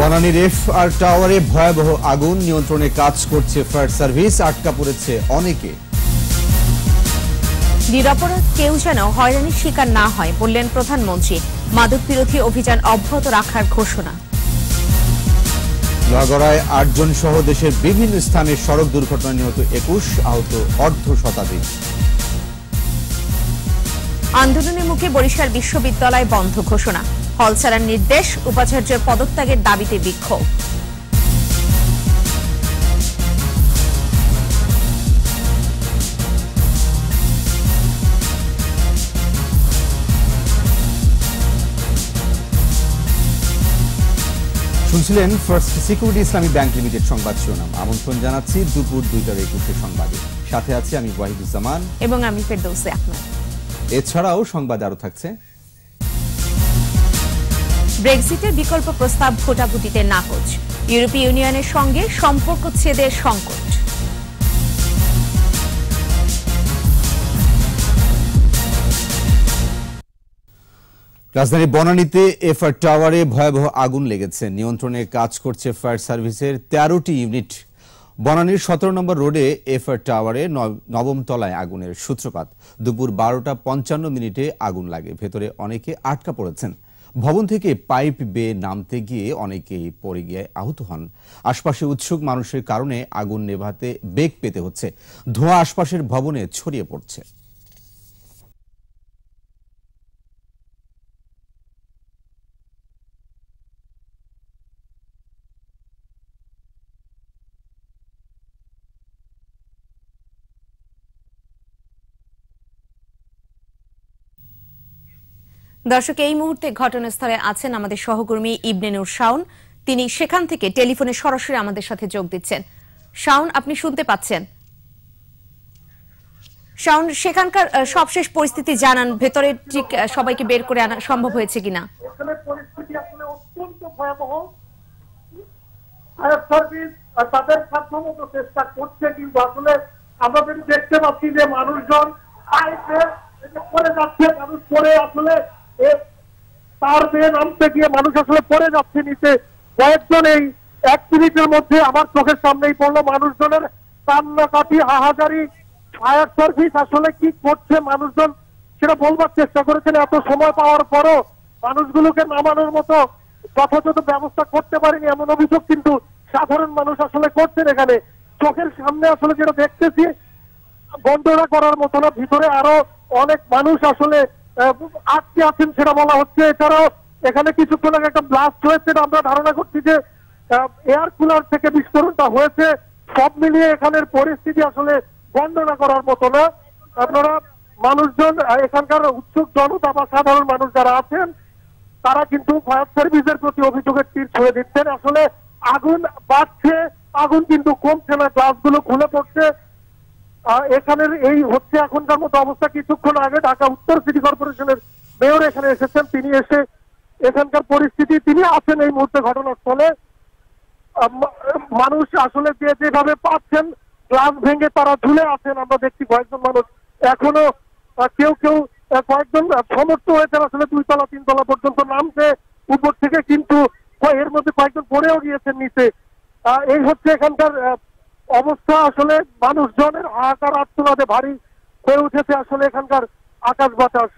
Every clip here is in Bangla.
বনানীর এফ আর টাওয়ারে ভয়াবহ আগুন নিয়ন্ত্রণে কাজ করছে ফায়ার সার্ভিস আটকা পড়েছে অনেকে। নিরাপরাধ কেউ যেন হয়রানির শিকার না হয় বললেন প্রধানমন্ত্রী। মাদক বিরোধী অভিযান অব্যাহত রাখার ঘোষণা। লোহাগড়ায় আটজন সহ দেশের বিভিন্ন স্থানে সড়ক দুর্ঘটনা নিহত একুশ আহত অর্ধ শতাধিক। আন্দোলনের মুখে বরিশাল বিশ্ববিদ্যালয় বন্ধ ঘোষণা। হল ছাড়ার নির্দেশ উপাচার্যের পদত্যাগের দাবিতে বিক্ষোভ। শুনছিলেন First Security Islami Bank Limited সংবাদ শিরোনাম। আমন্ত্রণ জানাচ্ছি দুপুর দুইটার একুশে সংবাদে। সাথে আছি আমি ওয়াহিদুজ্জামান। এবং আমি ফেরদৌসে আহমেদ। এছাড়াও সংবাদ আরও থাকছে ব্রেক্সিটের বিকল্প প্রস্তাব ভোটাভুটিতে নাকচ। ইউরোপীয় ইউনিয়নের সঙ্গে সম্পর্ক ছেদের সংকট। রাজধানী বনানীতে এফআর টাওয়ারে ভয়াবহ আগুন লেগেছে। নিয়ন্ত্রণে কাজ করছে ফায়ার সার্ভিসের তেরোটি ইউনিট। বনানীর সতেরো নম্বর রোডে এফআর টাওয়ারে নবম তলায় আগুনের সূত্রপাত। দুপুর বারোটা পঞ্চান্ন মিনিটে আগুন লাগে। ভেতরে অনেকে আটকা পড়েছেন। ভবন থেকে পাইপ বেয়ে নামতে গিয়ে অনেকেই পড়ে গিয়ে আহত হন। আশপাশে উৎসুক মানুষের কারণে আগুন নেভাতে বেগ পেতে হচ্ছে। ধোঁয়া আশপাশের ভবনে ছড়িয়ে পড়ছে। দর্শক, এই মুহূর্তে ঘটনাস্থলে আছেন আমাদের সহকর্মী ইবনে নূর শাওন। তিনি সেখান থেকে টেলিফোনে সরাসরি আমাদের সাথে যোগ দিচ্ছেন। শাওন, আপনি শুনতে পাচ্ছেন? শাওন, সেখানকার সবশেষ পরিস্থিতি জানান, ভেতরে ঠিক সবাইকে বের করে আনা সম্ভব হয়েছে কিনা? পরিস্থিতি আসলে অত্যন্ত ভয়াবহ। ফায়ার সার্ভিস তাদের সাধ্যমতো চেষ্টা করছে, কিন্তু আসলে আমরা দেখতে পাচ্ছি যে মানুষজন পড়ে যাচ্ছে, মানুষ পড়ে আসলে তার বেয়ে নামতে গিয়ে মানুষ আসলে পড়ে যাচ্ছে নিচে। কয়েকজন এই এক মিনিটের মধ্যে আমার চোখের সামনেই পড়ল মানুষজনের কান্নাকাটি হাহাজারি ফায়ার সার্ভিস আসলে কি করছে মানুষজন সেটা বলবার চেষ্টা করেছেন। এত সময় পাওয়ার পরও মানুষগুলোকে নামানোর মতো যথাযথ ব্যবস্থা করতে পারেনি এমন অভিযোগ কিন্তু সাধারণ মানুষ আসলে করছেন এখানে। চোখের সামনে আসলে যেটা দেখতেছি বন্ধনা করার মতো না, ভিতরে আরও অনেক মানুষ আসলে আটকে আছেন সেটা বলা হচ্ছে। এছাড়াও এখানে কিছুক্ষণ আগে একটা ব্লাস্ট হয়েছে আমরা ধারণা করছি যে এয়ার কুলার থেকে বিস্ফোরণটা হয়েছে। সব মিলিয়ে এখানের পরিস্থিতি আসলে বর্ণনা করার মতো না। আপনারা মানুষজন এখানকার উৎসুক জনতা বা সাধারণ মানুষ যারা আছেন, তারা কিন্তু ফায়ার সার্ভিসের প্রতি অভিযোগের তীর ছুঁড়ে দিচ্ছেন। আসলে আগুন বাড়ছে, আগুন কিন্তু কমছে না গ্লাসগুলো খুলে পড়ছে। এখানের এই হচ্ছে এখনকার মতো অবস্থা। কিছুক্ষণ আগে ঢাকা উত্তর সিটি কর্পোরেশনের মেয়র এখানে এসেছেন। তিনি এসে এখানকার পরিস্থিতি, তিনি আছেন এই মুহূর্তে ঘটনাস্থলে। মানুষ আসলে যে যেভাবে পাচ্ছেন, গ্লাস ভেঙে তারা ঝুলে আছেন। আমরা দেখছি কয়েকজন মানুষ এখনও কেউ কেউ কয়েকজন সমর্থ হয়েছেন আসলে দুই তলা তিন তলা পর্যন্ত নামছে উপর থেকে, কিন্তু এর মধ্যে কয়েকজন পড়েও গিয়েছেন নিচে। এই হচ্ছে এখানকার অবস্থা আসলে মানুষজনের হাহাকার আত্মবাদে ভারী হয়ে উঠেছে আসলে এখানকার আকাশ বাতাস।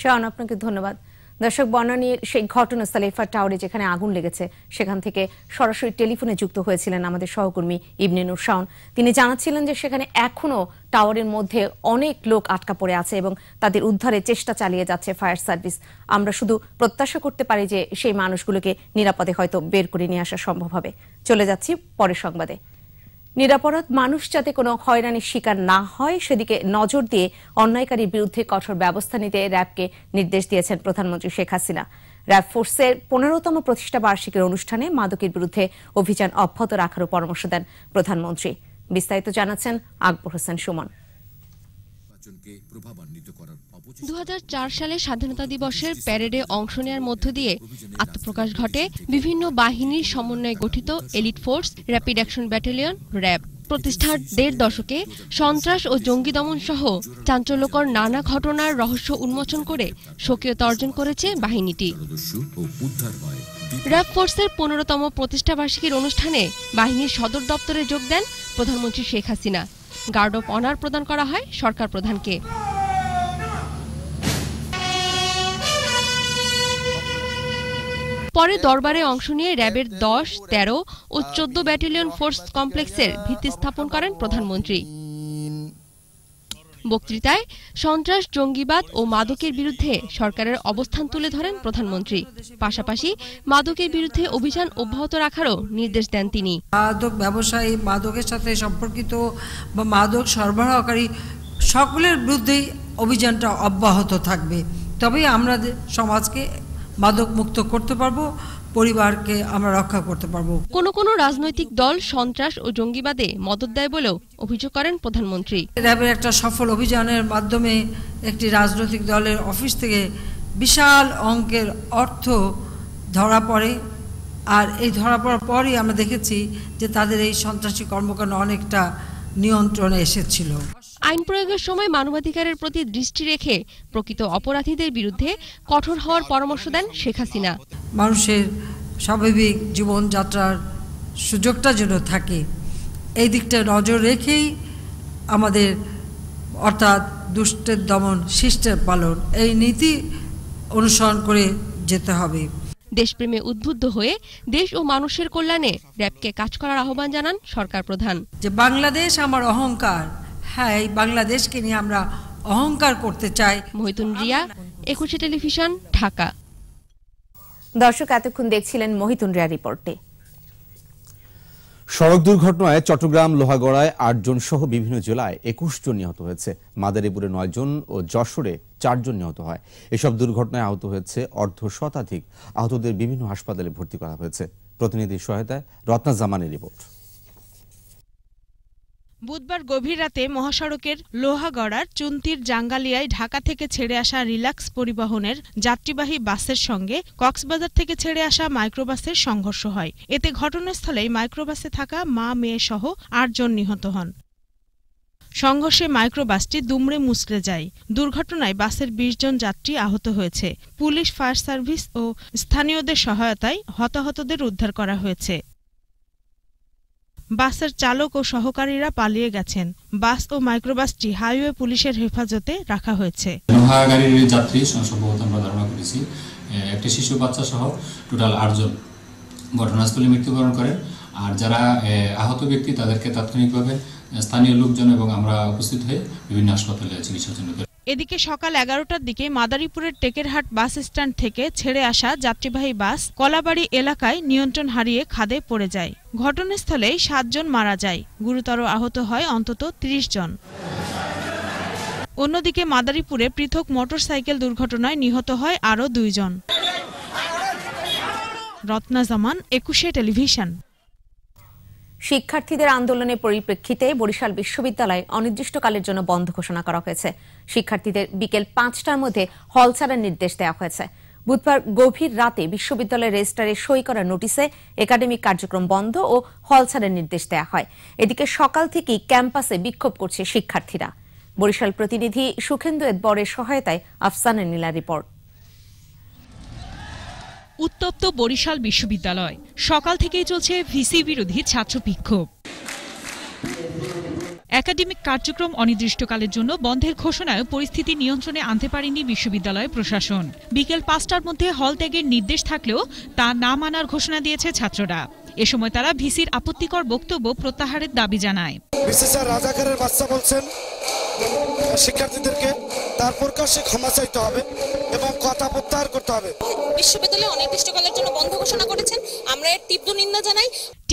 শাওন, আপনাকে ধন্যবাদ। দর্শক বনানীর সেই ঘটনাস্থলে এফআর টাওয়ারে যেখানে আগুন লেগেছে, সেখান থেকে সরাসরি টেলিফোনে যুক্ত হয়েছিলেন আমাদের সহকর্মী ইবনে নূর শাওন। তিনি জানাচ্ছিলেন যে সেখানে এখনও টাওয়ারের মধ্যে অনেক লোক আটকা পড়ে আছে এবং তাদের উদ্ধারের চেষ্টা চালিয়ে যাচ্ছে ফায়ার সার্ভিস। আমরা শুধু প্রত্যাশা করতে পারি যে সেই মানুষগুলোকে নিরাপদে হয়তো বের করে নিয়ে আসা সম্ভব হবে। চলে যাচ্ছি পরের সংবাদে। নিরাপরাধ মানুষ যাতে কোনো হয়রানির শিকার না হয়, সেদিকে নজর দিয়ে অন্যায়কারীর বিরুদ্ধে কঠোর ব্যবস্থা নিতে র্যাবকে নির্দেশ দিয়েছেন প্রধানমন্ত্রী শেখ হাসিনা। র্যাব ফোর্সের পনেরোতম প্রতিষ্ঠা বার্ষিকীর অনুষ্ঠানে মাদকের বিরুদ্ধে অভিযান অব্যাহত রাখারও পরামর্শ দেন প্রধানমন্ত্রী। বিস্তারিত জানাচ্ছেন আকবর হোসেন সুমন। নির্বাচনকে প্রভাবান্বিত করার অপচেষ্টা দু সালে স্বাধীনতা দিবসের প্যারেডে অংশ নেওয়ার মধ্য দিয়ে আত্মপ্রকাশ ঘটে বিভিন্ন বাহিনীর সমন্বয়ে গঠিত elite force rapid action battalion RAB. প্রতিষ্ঠার দেড় দশকে সন্ত্রাস ও জঙ্গি দমন সহ চাঞ্চল্যকর নানা ঘটনার রহস্য উন্মোচন করে স্বকীয়তা অর্জন করেছে বাহিনীটি। র্যাব ফোর্সের পনেরোতম প্রতিষ্ঠাবার্ষিকীর অনুষ্ঠানে বাহিনীর সদর দপ্তরে যোগ দেন প্রধানমন্ত্রী Sheikh Hasina. Guard of honour প্রদান করা হয় সরকার প্রধানকে। পরে দরবারে অংশ নিয়ে র্যাবের দশ, তেরো ও চোদ্দ ব্যাটালিয়ন ফোর্স কমপ্লেক্সের ভিত্তি স্থাপন করেন প্রধানমন্ত্রী। বক্তৃতায় সন্ত্রাস, জঙ্গিবাদ ও মাদকের বিরুদ্ধে সরকারের অবস্থান তুলে ধরেন প্রধানমন্ত্রী। পাশাপাশি মাদকের বিরুদ্ধে অভিযান অব্যাহত রাখারও নির্দেশ দেন তিনি। মাদক ব্যবসায়ী, মাদকের সাথে সম্পর্কিত বা মাদক সরবরাহকারী সকলের বিরুদ্ধেই অভিযানটা অব্যাহত থাকবে। তবেই আমরা সমাজকে মাদক মুক্ত করতে পারব পরিবারকে আমরা রক্ষা করতে পারব। কোনো কোনো রাজনৈতিক দল সন্ত্রাস ও জঙ্গিবাদে মদত দেয় বলেও অভিযোগ করেন প্রধানমন্ত্রী। র্যাবের একটা সফল অভিযানের মাধ্যমে একটি রাজনৈতিক দলের অফিস থেকে বিশাল অঙ্কের অর্থ ধরা পড়ে। আর এই ধরা পড়ার পরই আমরা দেখেছি যে তাদের এই সন্ত্রাসী কর্মকাণ্ড অনেকটা নিয়ন্ত্রণে এসেছিল। আইন প্রয়োগের সময় মানবাধিকারের প্রতি দৃষ্টি রেখে প্রকৃত অপরাধীদের বিরুদ্ধে কঠোর হওয়ার পরামর্শ দেন শেখ হাসিনা। মানুষের স্বাভাবিক জীবনযাত্রার সুযোগটা যেন থাকে। এই দিকটা নজর রেখেই আমাদের অর্থাৎ দুষ্টের দমন শিষ্টের পালন এই নীতি অনুসরণ করে যেতে হবে। দেশপ্রেমে উদ্বুদ্ধ হয়ে দেশ ও মানুষের কল্যাণে র্যাবকে কাজ করার আহ্বান জানান সরকার প্রধান। যে বাংলাদেশ আমার অহংকার হ্যাঁ এই বাংলাদেশকে নিয়ে আমরা অহংকার করতে চাই। মহিতুন রিয়া একুশে টেলিভিশন ঢাকা। দর্শক এতক্ষণ দেখছিলেন মহিতুন রিয়া রিপোর্টে। সড়ক দুর্ঘটনায় চট্টগ্রাম লোহাগড়ায় আটজন সহ বিভিন্ন জেলায় একুশ জন নিহত হয়েছে। মাদারীপুরে নয় জন ও যশোরে চারজন নিহত হয়। এসব দুর্ঘটনায় আহত হয়েছে অর্ধ শতাধিক আহতদের বিভিন্ন হাসপাতালে ভর্তি করা হয়েছে। প্রতিনিধির সহায়তায় রত্না জামানের রিপোর্ট। বুধবার গভীর রাতে মহাসড়কের লোহাগড়ার চুন্তির জাঙ্গালিয়ায় ঢাকা থেকে ছেড়ে আসা রিলাক্স পরিবহনের যাত্রীবাহী বাসের সঙ্গে কক্সবাজার থেকে ছেড়ে আসা মাইক্রোবাসের সংঘর্ষ হয়। এতে ঘটনাস্থলেই মাইক্রোবাসে থাকা মা, মেয়ে সহ আটজন নিহত হন। সংঘর্ষে মাইক্রোবাসটি দুমড়ে মুচড়ে যায়। দুর্ঘটনায় বাসের বিশ জন যাত্রী আহত হয়েছে। পুলিশ, ফায়ার সার্ভিস ও স্থানীয়দের সহায়তায় হতাহতদের উদ্ধার করা হয়েছে। বাসের চালক ও সহকারীরা পালিয়ে গেছেন। বাস ও মাইক্রোবাসটি হাইওয়ে পুলিশের হেফাজতে রাখা হয়েছে। যাত্রী আমরা ধারণা করেছি একটি শিশু বাচ্চা সহ টোটাল আটজন ঘটনাস্থলে মৃত্যুবরণ করেন। আর যারা আহত ব্যক্তি তাদেরকে তাৎক্ষণিকভাবে স্থানীয় লোকজন এবং আমরা উপস্থিত হয়ে বিভিন্ন হাসপাতালে চিকিৎসার জন্য এদিকে সকাল এগারোটার দিকে মাদারীপুরের টেকেরহাট বাস স্ট্যান্ড থেকে ছেড়ে আসা যাত্রীবাহী বাস কলাবাড়ি এলাকায় নিয়ন্ত্রণ হারিয়ে খাদে পড়ে যায়। ঘটনাস্থলেই সাতজন মারা যায়। গুরুতর আহত হয় অন্তত ত্রিশ জন। অন্যদিকে মাদারীপুরে পৃথক মোটরসাইকেল দুর্ঘটনায় নিহত হয় আরও দুইজন রত্না জামান, একুশে টেলিভিশন। শিক্ষার্থীদের আন্দোলনের পরিপ্রেক্ষিতে বরিশাল বিশ্ববিদ্যালয় অনির্দিষ্টকালের জন্য বন্ধ ঘোষণা করা হয়েছে। শিক্ষার্থীদের বিকেল পাঁচটার মধ্যে হল ছাড়ার নির্দেশ দেওয়া হয়েছে। বুধবার গভীর রাতে বিশ্ববিদ্যালয়ের রেজিস্ট্রারে সই করা নোটিশে একাডেমিক কার্যক্রম বন্ধ ও হল ছাড়ার নির্দেশ দেওয়া হয়। এদিকে সকাল থেকেই ক্যাম্পাসে বিক্ষোভ করছে শিক্ষার্থীরা। বরিশাল প্রতিনিধি সুখেন্দু এদবরের সহায়তায় আফসানের নীলা রিপোর্ট। উত্তপ্ত বরিশাল বিশ্ববিদ্যালয়। সকাল থেকেই চলছে ভিসি বিরোধী ছাত্র বিক্ষোভ। একাডেমিক কার্যক্রম অনির্দিষ্টকালের জন্য বন্ধের ঘোষণায় পরিস্থিতি নিয়ন্ত্রণে আনতে পারেনি বিশ্ববিদ্যালয় প্রশাসন। বিকেল পাঁচটার মধ্যে হল ত্যাগের নির্দেশ থাকলেও তা না মানার ঘোষণা দিয়েছে ছাত্ররা। এ সময় তারা ভিসির আপত্তিকর বক্তব্য প্রত্যাহারের দাবি জানায়। বাচ্চা বলছেন, শিক্ষার্থীদেরকে ক্ষমা চাইতে হবে। এবং কথা প্রত্যাহার করতে হবে। বিশ্ববিদ্যালয় অনির্দিষ্টকালের জন্য বন্ধ ঘোষণা করেছেন। আমরা এর তীব্র নিন্দা জানাই।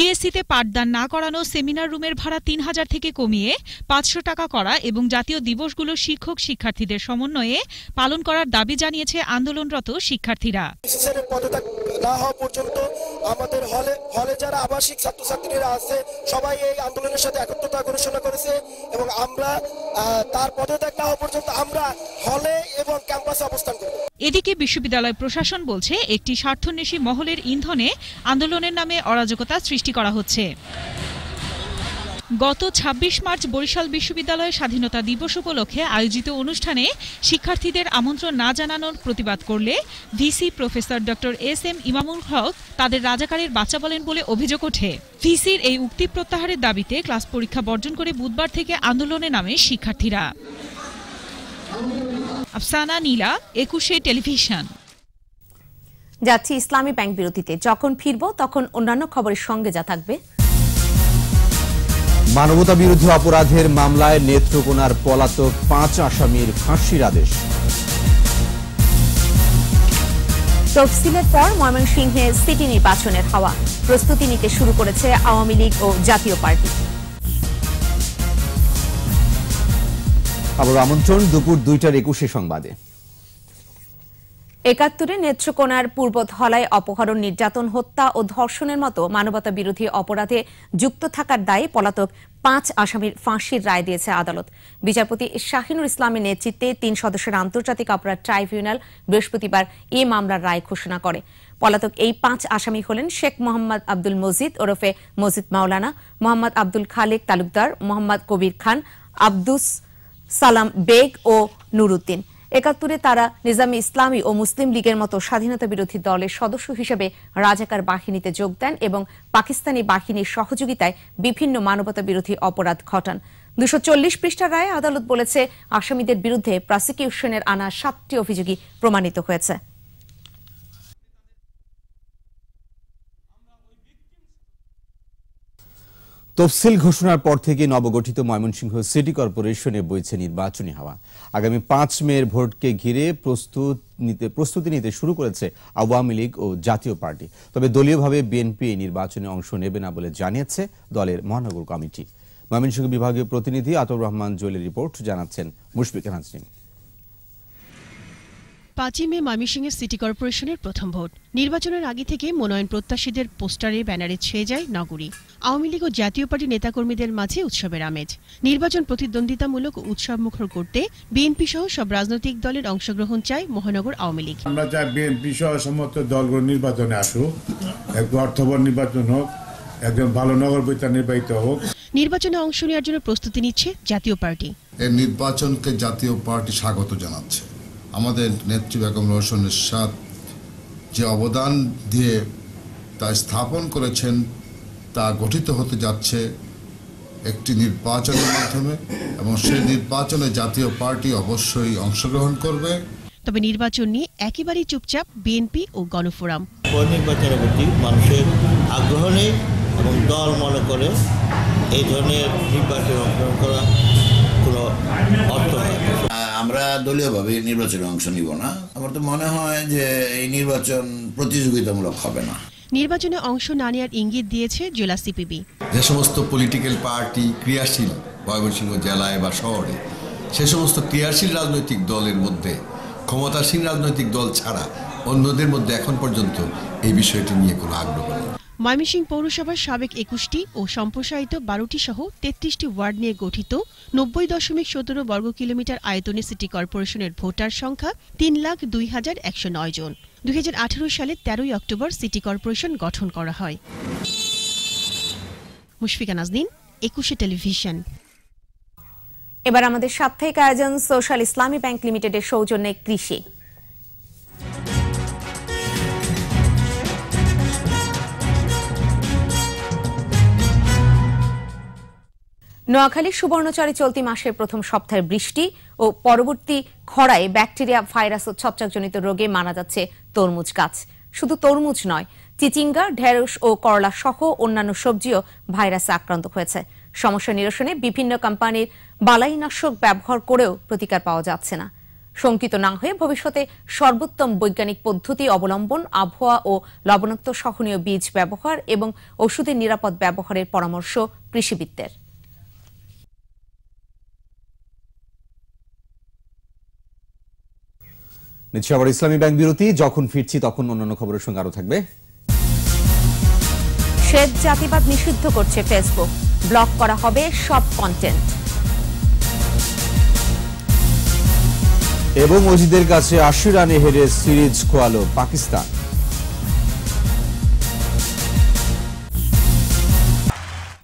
টিএসসিতে পাঠদান না করানো সেমিনার রুমের ভাড়া তিন হাজার থেকে কমিয়ে পাঁচশো টাকা করা এবং জাতীয় দিবসগুলো শিক্ষক শিক্ষার্থীদের সমন্বয়ে পালন করার দাবি জানিয়েছে আন্দোলনরত শিক্ষার্থীরা। না হওয়া পর্যন্ত আমাদের হলে হলে যারা আবাসিক ছাত্রছাত্রীরা আছে, সবাই এই আন্দোলনের সাথে একত্রতা ঘোষণা করেছে এবং আমরা তার পদত্যাগ না হওয়া পর্যন্ত আমরা হলে এবং ক্যাম্পাসে অবস্থান করব। এদিকে বিশ্ববিদ্যালয় প্রশাসন বলছে, একটি স্বার্থন্বেষী মহলের ইন্ধনে আন্দোলনের নামে অরাজকতা সৃষ্টি করা হচ্ছে। গত ২৬ মার্চ বরিশাল বিশ্ববিদ্যালয়ের স্বাধীনতা দিবস উপলক্ষে আয়োজিত অনুষ্ঠানে শিক্ষার্থীদের আমন্ত্রণ না জানানোর প্রতিবাদ করলে VC professor doctor S M Imamul Haque তাদের রাজাকারের বাচ্চা বলেন বলে অভিযোগ ওঠে। ভিসির এই উক্তি প্রত্যাহারের দাবিতে ক্লাস পরীক্ষা বর্জন করে বুধবার থেকে আন্দোলনে নামে শিক্ষার্থীরা। আফসানা নীলা একুশে টেলিভিশন। যাচ্ছি ইসলামী ব্যাংক বিরতিতে। যখন ফিরব তখন অন্যান্য খবরের সঙ্গে যা থাকবে। মানবতা বিরোধী অপরাধের মামলায় নেত্রকোনার পলাতক পাঁচ আসামির ফাঁসির আদেশ। তফসিলের পর ময়মনসিংহে সিটি নির্বাচনের হাওয়া। প্রস্তুতি নিতে শুরু করেছে আওয়ামী লীগ ও জাতীয় পার্টি। আবার আমন্ত্রণ দুপুর দুইটার একুশে সংবাদে। একাত্তরে নেত্রকোনার পূর্ব ধলায় অপহরণ, নির্যাতন, হত্যা ও ধর্ষণের মতো মানবতা বিরোধী অপরাধে যুক্ত থাকার দায়ে পলাতক পাঁচ আসামির ফাঁসির রায় দিয়েছে আদালত। বিচারপতি শাহিনুর ইসলামের নেতৃত্বে তিন সদস্যের আন্তর্জাতিক অপরাধ ট্রাইব্যুনাল বৃহস্পতিবার এ মামলার রায় ঘোষণা করে। পলাতক এই পাঁচ আসামি হলেন শেখ মোহাম্মদ আব্দুল মজিদ ওরফে মজিদ মাওলানা, মোহাম্মদ আব্দুল খালেক তালুকদার, মোহাম্মদ কবির খান, আব্দুস সালাম বেগ ও নুরুদ্দিন। একাত্তরে তারা নিজামী ইসলামী ও মুসলিম লীগের মতো স্বাধীনতা বিরোধী দলের সদস্য হিসেবে রাজাকার বাহিনীতে যোগ দেন এবং পাকিস্তানি বাহিনীর সহযোগিতায় বিভিন্ন মানবতা বিরোধী অপরাধ ঘটান। দুশো চল্লিশ পৃষ্ঠা রায়ে আদালত বলেছে, আসামিদের বিরুদ্ধে প্রসিকিউশনের আনা সাতটি অভিযোগই প্রমাণিত হয়েছে। তফসিল ঘোষণার পর থেকে নবগঠিত ময়মনসিংহ সিটি কর্পোরেশনে বইছে নির্বাচনী হাওয়া। আগামী পাঁচ মেয়ের ভোটকে ঘিরে প্রস্তুত নিতে, প্রস্তুতি নিতে শুরু করেছে আওয়ামী লীগ ও জাতীয় পার্টি। তবে দলীয়ভাবে বিএনপি এই নির্বাচনে অংশ নেবে না বলে জানিয়েছে দলের মহানগর কমিটি। ময়মনসিংহ বিভাগীয় প্রতিনিধি আতর রহমান জুয়েলের রিপোর্ট জানাচ্ছেন মুশফিকা নাজরিন পাঁচই মে ময়মনসিংহের সিটি কর্পোরেশনের প্রথম ভোট। নির্বাচনের আগে থেকে মনোনয়ন প্রত্যাশীদের পোস্টারে ব্যানারে ছেয়ে যায় নগরী। আওয়ামী লীগ ও জাতীয় পার্টি নেতাকর্মীদের মাঝে উৎসবের আমেজ। নির্বাচন প্রতিদ্বন্দ্বিতামূলক উৎসব মুখর করতে বিএনপি সহ সব রাজনৈতিক দলের অংশগ্রহণ চায় মহানগর আওয়ামী লীগ। আমরা চাই বিএনপি সহ সমস্ত দলগুলো নির্বাচনে আসুক। একটু অর্থবর নির্বাচন হোক একজন ভালো নগর বৈতা নির্বাচিত হোক। নির্বাচনে অংশ নেওয়ার জন্য প্রস্তুতি নিচ্ছে জাতীয় পার্টি। এই নির্বাচনকে জাতীয় পার্টি স্বাগত জানাচ্ছে। আমাদের নেত্রী বেগম রোশন এরশাদ যে অবদান দিয়ে তা স্থাপন করেছেন তা গঠিত হতে যাচ্ছে একটি নির্বাচনের মাধ্যমে এবং সেই নির্বাচনে জাতীয় পার্টি অবশ্যই অংশগ্রহণ করবে। তবে নির্বাচন নিয়ে একেবারেই চুপচাপ বিএনপি ও গণফোরাম। নির্বাচনের প্রতি মানুষের আগ্রহ নেই এবং দল মনে করে এই ধরনের নির্বাচনে অংশগ্রহণ করা দলীয়ভাবে নির্বাচনে অংশ নিব না। আমার তো মনে হয় যে এই নির্বাচন প্রতিযোগিতামূলক হবে না। নির্বাচনে অংশ না নেওয়ার ইঙ্গিত দিয়েছে জেলা সিপিবি। যে সমস্ত পলিটিক্যাল পার্টি ক্রিয়াশীল ময়মনসিংহ জেলায় বা শহরে সে সমস্ত ক্রিয়াশীল রাজনৈতিক দলের মধ্যে ক্ষমতাসীন রাজনৈতিক দল ছাড়া অন্যদের মধ্যে এখন পর্যন্ত এই বিষয়টি নিয়ে কোনো আগ্রহ ময়মনসিংহ পৌরসভার সাবেক একুশটি ও সম্প্রসারিত বারোটি সহ তেত্রিশটি ওয়ার্ড নিয়ে গঠিত নব্বই দশমিক সতেরো বর্গ কিলোমিটার আয়তনে সিটি কর্পোরেশনের ভোটার সংখ্যা তিন লাখ দুই হাজার একশো নয় জন। দুই সালে তেরোই অক্টোবর সিটি কর্পোরেশন গঠন করা হয়। মুশফিকা নাজনীন, একুশে টেলিভিশন। এবার আমাদের সাপ্তাহিক আয়োজন সোশ্যাল ইসলামী ব্যাংক লিমিটেডের সৌজন্যে কৃষি। নোয়াখালী সুবর্ণচরে চলতি মাসের প্রথম সপ্তাহের বৃষ্টি ও পরবর্তী খরায় ব্যাকটেরিয়া, ভাইরাস ও ছত্রাকজনিত রোগে মারা যাচ্ছে তরমুজ গাছ। শুধু তরমুজ নয়, চিচিঙ্গা, ঢেঁড়স ও করলা সহ অন্যান্য সবজিও ভাইরাসে আক্রান্ত হয়েছে। সমস্যা নিরসনে বিভিন্ন কোম্পানির বালাইনাশক ব্যবহার করেও প্রতিকার পাওয়া যাচ্ছে না। শঙ্কিত না হয়ে ভবিষ্যতে সর্বোত্তম বৈজ্ঞানিক পদ্ধতি অবলম্বন, আবহাওয়া ও লবণাক্ত সহনীয় বীজ ব্যবহার এবং ওষুধের নিরাপদ ব্যবহারের পরামর্শ কৃষিবিদদের। নিচ্ছে আবার ইসলামী ব্যাংক বিরতি। যখন ফিরছি তখন অন্যান্য খবরের সঙ্গে আরও থাকবে। শ্বেত জাতিবাদ নিষিদ্ধ করছে ফেসবুক। ব্লক করা হবে সব কন্টেন্ট এবং অজিদের কাছে আশি রানে হেরে সিরিজ খোয়ালো পাকিস্তান।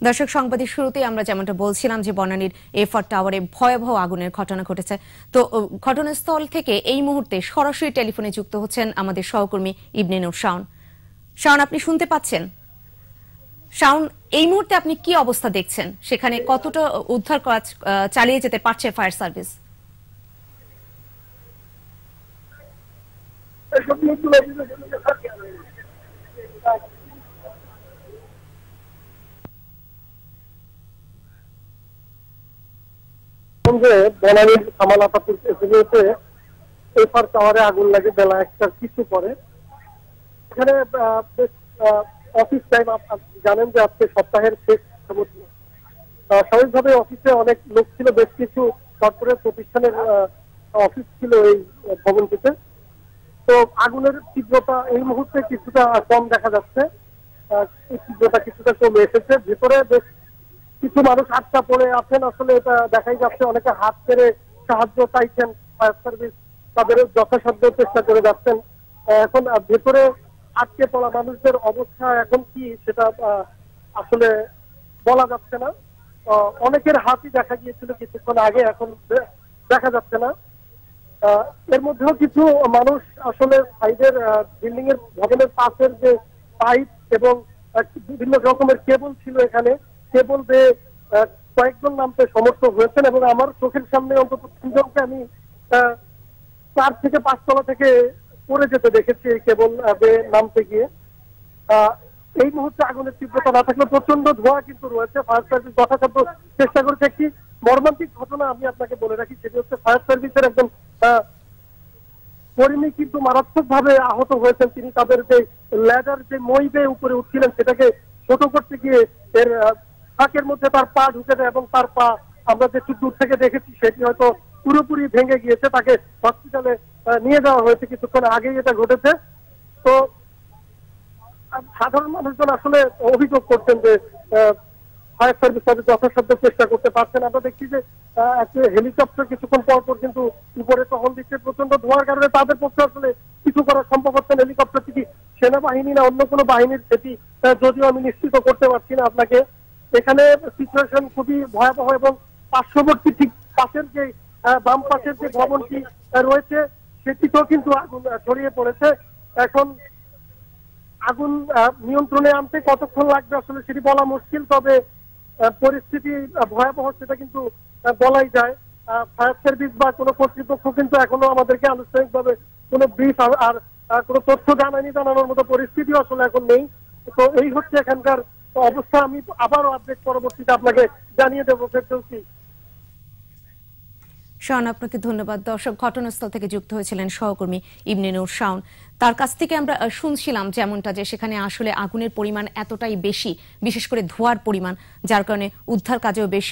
দর্শক, সংবাদের শুরুতে আমরা যেমনটা বলছিলাম যে বনানীর এফআর টাওয়ারে ভয়াবহ আগুনের ঘটনা ঘটেছে। তো ঘটনাস্থল থেকে এই মুহূর্তে সরাসরি টেলিফোনে যুক্ত হচ্ছেন আমাদের সহকর্মী ইবনে নূর শাওন। শাওন, আপনি শুনতে পাচ্ছেন? শাওন, এই মুহূর্তে আপনি কি অবস্থা দেখছেন? সেখানে কতটা উদ্ধার কাজ চালিয়ে যেতে পারছে ফায়ার সার্ভিস? যে এভিনিউতে এফআর টাওয়ারে আগুন লাগে, বেলা একটার কিছু পরে। এখানে অফিস টাইম জানেন যে আজকে সপ্তাহের শেষ স্বাভাবিকভাবে অফিসে অনেক লোক ছিল, বেশ কিছু প্রতিষ্ঠানের অফিস ছিল এই ভবনটিতে। তো আগুনের তীব্রতা এই মুহূর্তে কিছুটা কম দেখা যাচ্ছে। তীব্রতা কিছুটা কমে এসেছে। ভিতরে বেশ কিছু মানুষ আটকা পড়ে আছেন। আসলে এটা দেখাই যাচ্ছে, অনেকে হাত পেরে সাহায্য চাইছেন ফায়ার সার্ভিস তাদের যথাসাধ্য চেষ্টা করে যাচ্ছেন। এখন ভেতরে আটকে পড়া মানুষদের অবস্থা এখন কি সেটা আসলে বলা যাচ্ছে না। অনেকের হাতই দেখা গিয়েছিল কিছুক্ষণ আগে, এখন দেখা যাচ্ছে না। এর মধ্যেও কিছু মানুষ আসলে সাইডের বিল্ডিং এর ভবনের পাশের যে পাইপ এবং বিভিন্ন রকমের কেবল ছিল এখানে কেবল বেয়ে কয়েকজন নামতে সমর্থ হয়েছেন এবং আমার চোখের সামনে অন্তত তিনজনকে আমি চার থেকে পাঁচতলা থেকে পড়ে যেতে দেখেছি কেবল নামতে গিয়ে। এই মুহূর্তে আগুনের তীব্রতা না থাকলে প্রচণ্ড ধোঁয়া কিন্তু রয়েছে। ফায়ার সার্ভিস যথাসাধ্য চেষ্টা করেছে একটি মর্মান্তিক ঘটনা আমি আপনাকে বলে রাখি, সেটি হচ্ছে ফায়ার সার্ভিসের একজন কর্মী কিন্তু মারাত্মক ভাবে আহত হয়েছেন। তিনি তাদের যে ল্যাডার, যে মই বেয়ে উপরে উঠছিলেন, সেটাকে ছোট করতে গিয়ে এর ফাঁকের মধ্যে তার পা ঢুকে দেয় এবং তার পা আমরা যে একটু দূর থেকে দেখেছি, সেটি হয়তো পুরোপুরি ভেঙে গিয়েছে, তাকে হসপিটালে নিয়ে যাওয়া হয়েছে কিছুক্ষণ আগেই এটা ঘটেছে। তো সাধারণ মানুষজন আসলে অভিযোগ করছেন যে ফায়ার সার্ভিস তাদের যথাসাধ্য চেষ্টা করতে পারছেন আমরা দেখছি যে একটা হেলিকপ্টার কিছুক্ষণ পর পর কিন্তু উপরে টহল দিচ্ছে প্রচণ্ড ধোঁয়ার কারণে তাদের পক্ষে আসলে কিছু করা সম্ভব হচ্ছে না। হেলিকপ্টারটি কি সেনাবাহিনী না অন্য কোনো বাহিনীর সেটি যদিও আমি নিশ্চিত করতে পারছি না আপনাকে। এখানে সিচুয়েশন খুবই ভয়াবহ এবং পার্শ্ববর্তী ঠিক পাশের যে বাম পাশের যে ভবনটি রয়েছে সেটিতেও কিন্তু আগুন ছড়িয়ে পড়েছে। এখন আগুন নিয়ন্ত্রণে আনতে কতক্ষণ লাগবে আসলে সেটি বলা মুশকিল তবে পরিস্থিতি ভয়াবহ সেটা কিন্তু বলাই যায়। ফায়ার সার্ভিস বা কোনো কর্তৃপক্ষ কিন্তু এখনও আমাদেরকে আনুষ্ঠানিকভাবে কোনো ব্রিফ আর আর, কোনো তথ্য জানায়নি জানানোর মতো পরিস্থিতি আসলে এখন নেই। তো এই হচ্ছে এখানকার অবস্থা আমি আবারও আপডেট পরবর্তীতে আপনাকে জানিয়ে দেবো ফেরদৌসি। শাওন, আপনাকে ধন্যবাদ। দর্শক, ঘটনাস্থল থেকে যুক্ত হয়েছিলেন সহকর্মী ইবনে নূর শাওন। তার কাছ থেকে আমরা শুনছিলাম যেমনটা যে সেখানে আসলে আগুনের পরিমাণ এতটাই বেশি, বিশেষ করে ধোঁয়ার পরিমাণ, যার কারণে উদ্ধার কাজেও বেশ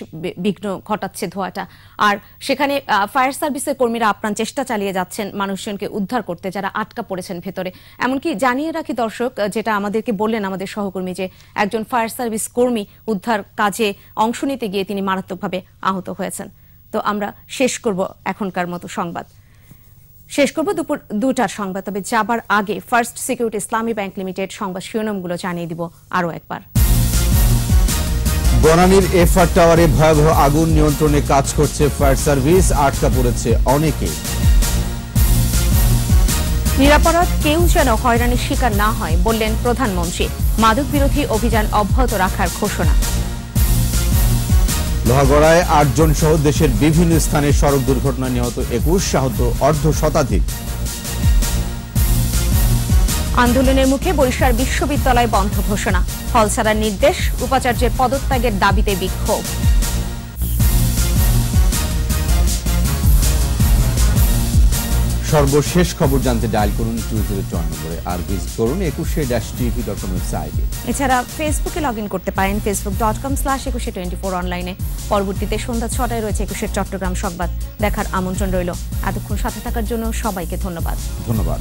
বিঘ্ন ঘটাচ্ছে ধোঁয়াটা। আর সেখানে ফায়ার সার্ভিসের কর্মীরা আপ্রাণ চেষ্টা চালিয়ে যাচ্ছেন মানুষজনকে উদ্ধার করতে, যারা আটকা পড়েছেন ভেতরে। এমনকি জানিয়ে রাখি দর্শক যেটা আমাদেরকে বললেন আমাদের সহকর্মী যে একজন ফায়ার সার্ভিস কর্মী উদ্ধার কাজে অংশ নিতে গিয়ে তিনি মারাত্মকভাবে আহত হয়েছেন। তো আমরা শেষ করব এখনকার মতো সংবাদ। শেষ করব দুপুর দুটার সংবাদ তবে যাবার আগে First Security Islami Bank Limited সংবাদ শিরোনামগুলো জানিয়ে দিব আরও একবার। বনানীর এফআর টাওয়ারে ভয়াবহ আগুন নিয়ন্ত্রণে কাজ করছে ফায়ার সার্ভিস আটকা পড়েছে অনেকে। নিরাপরাধ কেউ যেন হয়রানির শিকার না হয় বললেন প্রধানমন্ত্রী। মাদক বিরোধী অভিযান অব্যাহত রাখার ঘোষণা। লোহাগড়ায় আটজন সহ দেশের বিভিন্ন স্থানে সড়ক দুর্ঘটনায় নিহত একুশ আহত অর্ধ শতাধিক। আন্দোলনের মুখে বরিশাল বিশ্ববিদ্যালয় বন্ধ ঘোষণা। হল নির্দেশ উপাচার্যের পদত্যাগের দাবিতে বিক্ষোভ। সর্বশেষ খবর জানতে ডায়াল করুন টু জিরো নম্বরে আর ভিজিট করুন একুশে ড্যাশ টিভি ডট কম ওয়েবসাইটে এছাড়া ফেসবুকে লগ ইন করতে পারেন Facebook dot com slash Ekushey twenty four অনলাইনে পরবর্তীতে সন্ধ্যা ছটায় রয়েছে একুশের চট্টগ্রাম সংবাদ। দেখার আমন্ত্রণ রইল। এতক্ষণ সাথে থাকার জন্য সবাইকে ধন্যবাদ। ধন্যবাদ।